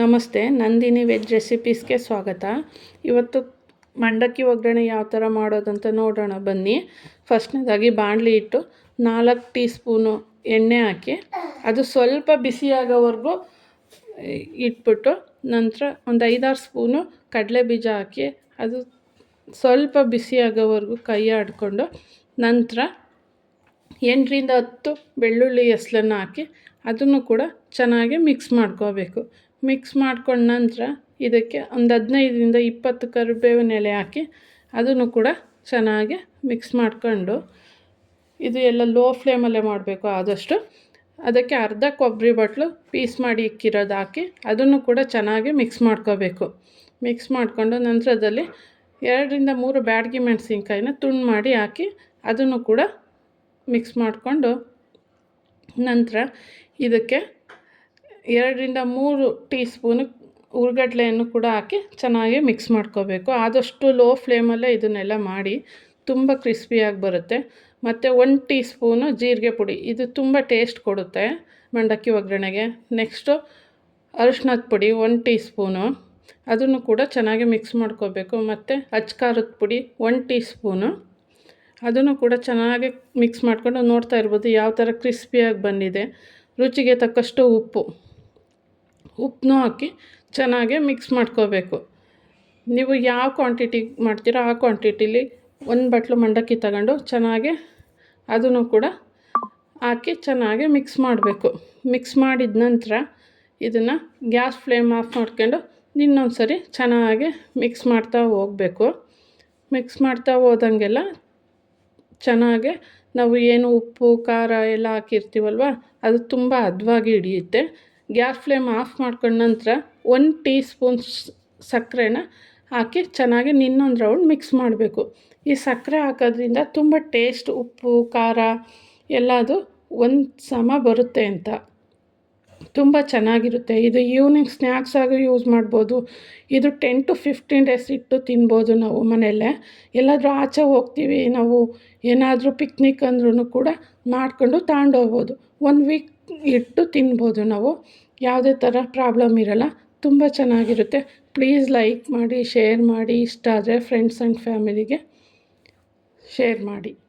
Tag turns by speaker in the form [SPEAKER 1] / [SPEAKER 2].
[SPEAKER 1] ನಮಸ್ತೆ, ನಂದಿನಿ ವೆಜ್ ರೆಸಿಪೀಸ್ಗೆ ಸ್ವಾಗತ. ಇವತ್ತು ಮಂಡಕ್ಕಿ ಒಗ್ಗರಣೆ ಯಾವ ಥರ ಮಾಡೋದಂತ ನೋಡೋಣ, ಬನ್ನಿ. ಫಸ್ಟ್ನೇದಾಗಿ ಬಾಣಲಿ ಇಟ್ಟು ನಾಲ್ಕು ಟೀ ಸ್ಪೂನು ಎಣ್ಣೆ ಹಾಕಿ, ಅದು ಸ್ವಲ್ಪ ಬಿಸಿಯಾಗೋವರೆಗೂ ಇಟ್ಬಿಟ್ಟು ನಂತರ ಒಂದು ಐದಾರು ಸ್ಪೂನು ಕಡಲೆ ಬೀಜ ಹಾಕಿ, ಅದು ಸ್ವಲ್ಪ ಬಿಸಿಯಾಗೋವರೆಗೂ ಕೈ ಆಡಿಕೊಂಡು ನಂತರ ಎಂಟರಿಂದ ಹತ್ತು ಬೆಳ್ಳುಳ್ಳಿ ಎಸ್ಲನ್ನು ಹಾಕಿ, ಅದನ್ನು ಕೂಡ ಚೆನ್ನಾಗಿ ಮಿಕ್ಸ್ ಮಾಡ್ಕೋಬೇಕು. ಮಿಕ್ಸ್ ಮಾಡ್ಕೊಂಡ ನಂತರ ಇದಕ್ಕೆ ಒಂದು ಹದಿನೈದರಿಂದ ಇಪ್ಪತ್ತು ಕರಿಬೇವಿನ ಎಲೆ ಹಾಕಿ ಅದನ್ನು ಕೂಡ ಚೆನ್ನಾಗಿ ಮಿಕ್ಸ್ ಮಾಡ್ಕೊಂಡು ಇದು ಎಲ್ಲ ಲೋ ಫ್ಲೇಮಲ್ಲೇ ಮಾಡಬೇಕು ಆದಷ್ಟು. ಅದಕ್ಕೆ ಅರ್ಧ ಕೊಬ್ಬರಿ ಬಟ್ಲು ಪೀಸ್ ಮಾಡಿ ಇಕ್ಕಿರೋದು ಹಾಕಿ ಅದನ್ನು ಕೂಡ ಚೆನ್ನಾಗಿ ಮಿಕ್ಸ್ ಮಾಡ್ಕೋಬೇಕು. ಮಿಕ್ಸ್ ಮಾಡಿಕೊಂಡು ನಂತರದಲ್ಲಿ ಎರಡರಿಂದ ಮೂರು ಬ್ಯಾಡಗಿ ಮೆಣಸಿನ್ಕಾಯಿನ ತುಂಡು ಮಾಡಿ ಹಾಕಿ ಅದನ್ನು ಕೂಡ ಮಿಕ್ಸ್ ಮಾಡಿಕೊಂಡು ನಂತರ ಇದಕ್ಕೆ ಎರಡರಿಂದ ಮೂರು ಟೀ ಸ್ಪೂನು ಹುರ್ಗಡ್ಲೆಯನ್ನು ಕೂಡ ಹಾಕಿ ಚೆನ್ನಾಗಿ ಮಿಕ್ಸ್ ಮಾಡ್ಕೋಬೇಕು. ಆದಷ್ಟು ಲೋ ಫ್ಲೇಮಲ್ಲೇ ಇದನ್ನೆಲ್ಲ ಮಾಡಿ ತುಂಬ ಕ್ರಿಸ್ಪಿಯಾಗಿ ಬರುತ್ತೆ. ಮತ್ತು ಒಂದು ಟೀ ಸ್ಪೂನು ಜೀರಿಗೆ ಪುಡಿ, ಇದು ತುಂಬ ಟೇಸ್ಟ್ ಕೊಡುತ್ತೆ ಮಂಡಕ್ಕಿ ಒಗ್ಗರಣೆಗೆ. ನೆಕ್ಸ್ಟು ಅರಿಶಿನದ ಪುಡಿ, ಒಂದು ಟೀ ಸ್ಪೂನು ಅದನ್ನು ಕೂಡ ಚೆನ್ನಾಗಿ ಮಿಕ್ಸ್ ಮಾಡ್ಕೋಬೇಕು. ಮತ್ತು ಅಚ್ಕಾರದ ಪುಡಿ, ಒಂದು ಟೀ ಸ್ಪೂನು ಅದನ್ನು ಕೂಡ ಚೆನ್ನಾಗಿ ಮಿಕ್ಸ್ ಮಾಡಿಕೊಂಡು ನೋಡ್ತಾ ಇರ್ಬೋದು, ಯಾವ ಥರ ಕ್ರಿಸ್ಪಿಯಾಗಿ ಬಂದಿದೆ. ರುಚಿಗೆ ತಕ್ಕಷ್ಟು ಉಪ್ಪು. ಉಪ್ಪನ್ನೂ ಹಾಕಿ ಚೆನ್ನಾಗೆ ಮಿಕ್ಸ್ ಮಾಡ್ಕೋಬೇಕು. ನೀವು ಯಾವ ಕ್ವಾಂಟಿಟಿ ಮಾಡ್ತೀರೋ ಆ ಕ್ವಾಂಟಿಟಿಲಿ ಒಂದು ಬಟ್ಲು ಮಂಡಕ್ಕಿ ತಗೊಂಡು ಚೆನ್ನಾಗೆ ಅದನ್ನು ಕೂಡ ಹಾಕಿ ಚೆನ್ನಾಗೆ ಮಿಕ್ಸ್ ಮಾಡಬೇಕು. ಮಿಕ್ಸ್ ಮಾಡಿದ ನಂತರ ಇದನ್ನು ಗ್ಯಾಸ್ ಫ್ಲೇಮ್ ಆಫ್ ಮಾಡ್ಕೊಂಡು ಇನ್ನೊಂದು ಸರಿ ಚೆನ್ನಾಗಿ ಮಿಕ್ಸ್ ಮಾಡ್ತಾ ಹೋಗಬೇಕು. ಮಿಕ್ಸ್ ಮಾಡ್ತಾ ಹೋದಂಗೆಲ್ಲ ಚೆನ್ನಾಗಿ ನಾವು ಏನು ಉಪ್ಪು, ಖಾರ ಎಲ್ಲ ಹಾಕಿರ್ತೀವಲ್ವ, ಅದು ತುಂಬ ಹದವಾಗಿ ಹಿಡಿಯುತ್ತೆ. ಗ್ಯಾಸ್ ಫ್ಲೇಮ್ ಆಫ್ ಮಾಡ್ಕೊಂಡ ನಂತರ ಒಂದು ಟೀ ಸ್ಪೂನ್ ಸಕ್ಕರೆನ ಹಾಕಿ ಚೆನ್ನಾಗಿ ಇನ್ನೊಂದು ರೌಂಡ್ ಮಿಕ್ಸ್ ಮಾಡಬೇಕು. ಈ ಸಕ್ಕರೆ ಹಾಕೋದ್ರಿಂದ ತುಂಬ ಟೇಸ್ಟ್, ಉಪ್ಪು, ಖಾರ ಎಲ್ಲದು ಒಂದು ಸಮ ಬರುತ್ತೆ ಅಂತ. ತುಂಬ ಚೆನ್ನಾಗಿರುತ್ತೆ. ಇದು ಈವ್ನಿಂಗ್ ಸ್ನ್ಯಾಕ್ಸ್ ಆಗಿ ಯೂಸ್ ಮಾಡ್ಬೋದು. ಇದು ಟೆನ್ ಟು ಫಿಫ್ಟೀನ್ ಡೇಸ್ ಇಟ್ಟು ತಿನ್ಬೋದು ನಾವು ಮನೆಯಲ್ಲೇ. ಎಲ್ಲಾದರೂ ಆಚೆ ಹೋಗ್ತೀವಿ, ನಾವು ಏನಾದರೂ ಪಿಕ್ನಿಕ್ ಅಂದ್ರೂ ಕೂಡ ಮಾಡ್ಕೊಂಡು ತಗೊಂಡೋಗ್ಬೋದು ಒಂದು ವೀಕ್ ಇಟ್ಟು ತಿನ್ಬೋದು ನಾವು. ಯಾವುದೇ ಥರ ಪ್ರಾಬ್ಲಮ್ ಇರೋಲ್ಲ. ತುಂಬ ಚೆನ್ನಾಗಿರುತ್ತೆ. ಪ್ಲೀಸ್ ಲೈಕ್ ಮಾಡಿ, ಶೇರ್ ಮಾಡಿ. ಇಷ್ಟ ಆದರೆ ಫ್ರೆಂಡ್ಸ್ ಆ್ಯಂಡ್ ಫ್ಯಾಮಿಲಿಗೆ ಶೇರ್ ಮಾಡಿ.